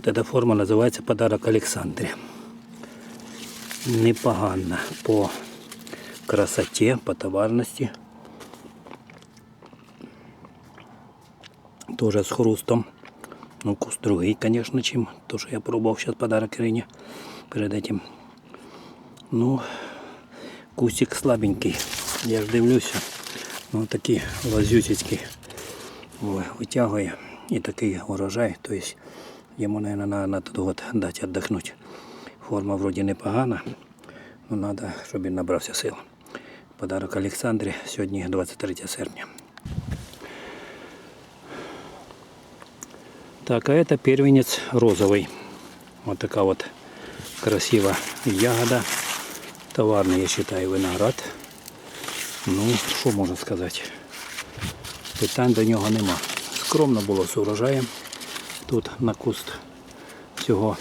Вот эта форма називається подарок Олександрі. Непогана по красоті, по товарності. Тоже з хрустом. Ну, вкус другий, конечно, чем то, что я пробовал сейчас подарок Ирине перед этим. Ну, кустик слабенький. Я ж дивлюся. Ну, такий лазютицький витягує. І такий урожай. Тобто йому, мабуть, на, на той год дати віддохнути. Форма вроді непогана. Ну, треба, щоб він набрався сил. Подарок Олександрі сьогодні 23 серпня. Так, а это первенец розовый. Вот такая вот красивая ягода. Товарный, я считаю, виноград. Ну, що можна сказати? Питань до нього нема. Скромно було з урожаєм. Тут на куст всього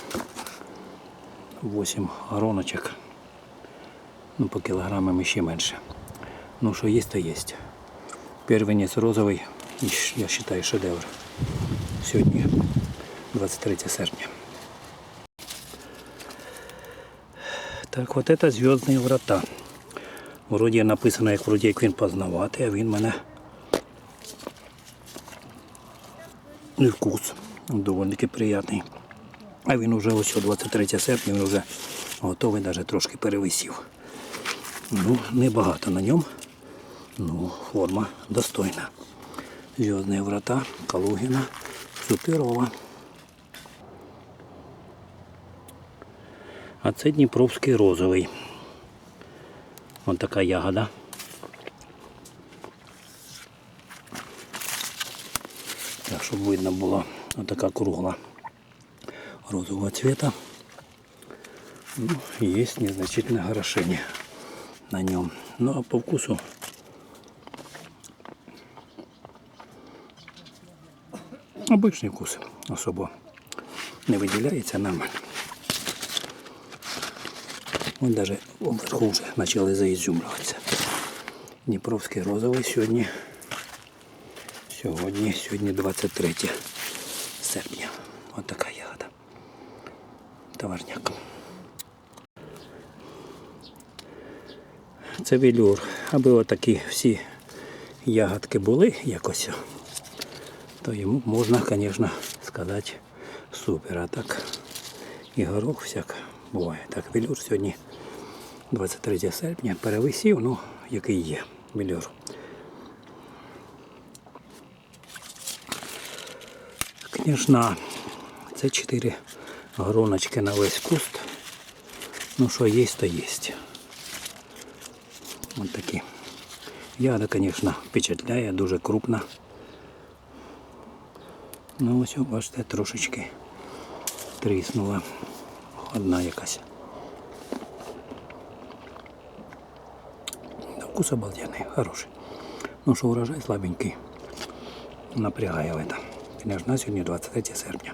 8 гроночок. Ну, по кілограмам ще менше. Ну, що є, то є. Первенець розовий, я вважаю, шедевр. Сьогодні 23 серпня. Так, от це зв'язні врата. Вроді написано, як вроді як він познаватий, а він мене і вкус доволі таки приятний. А він вже ось 23 серпня, він вже готовий, навіть трошки перевисів. Ну, небагато на ньому. Ну, форма достойна. Зв'язні врата, Калугіна, Суперова. А це Дніпровський розовий. Ось така ягода. Так, щоб видно було, ось така кругла розового цвета. Ну, есть незначительное горошение на нем. Ну а по вкусу обычный вкус особо не выделяется нормально. Вон даже вверху вже почали заізюмлюватися. Дніпровський розовий сьогодні. Сьогодні, сьогодні 23 серпня. Ось така ягода. Товарняк. Це велюр. Аби отакі всі ягодки були якось, то йому можна, звісно, сказати супер. А так і горох всяк буває. Так, велюр сьогодні 23 серпня перевисів, ну, який є велюр. Звісно, це 4 гроночки на весь куст. Ну що є, то є. Ось такі. Ягода, звісно, впечатляє, дуже крупна. Ну ось, бачите, трошечки тріснула. Одна якась. Вкус обалденный, хороший. Ну що урожай слабенький. Напрягає в этом. Конечно, на сьогодні 23 серпня.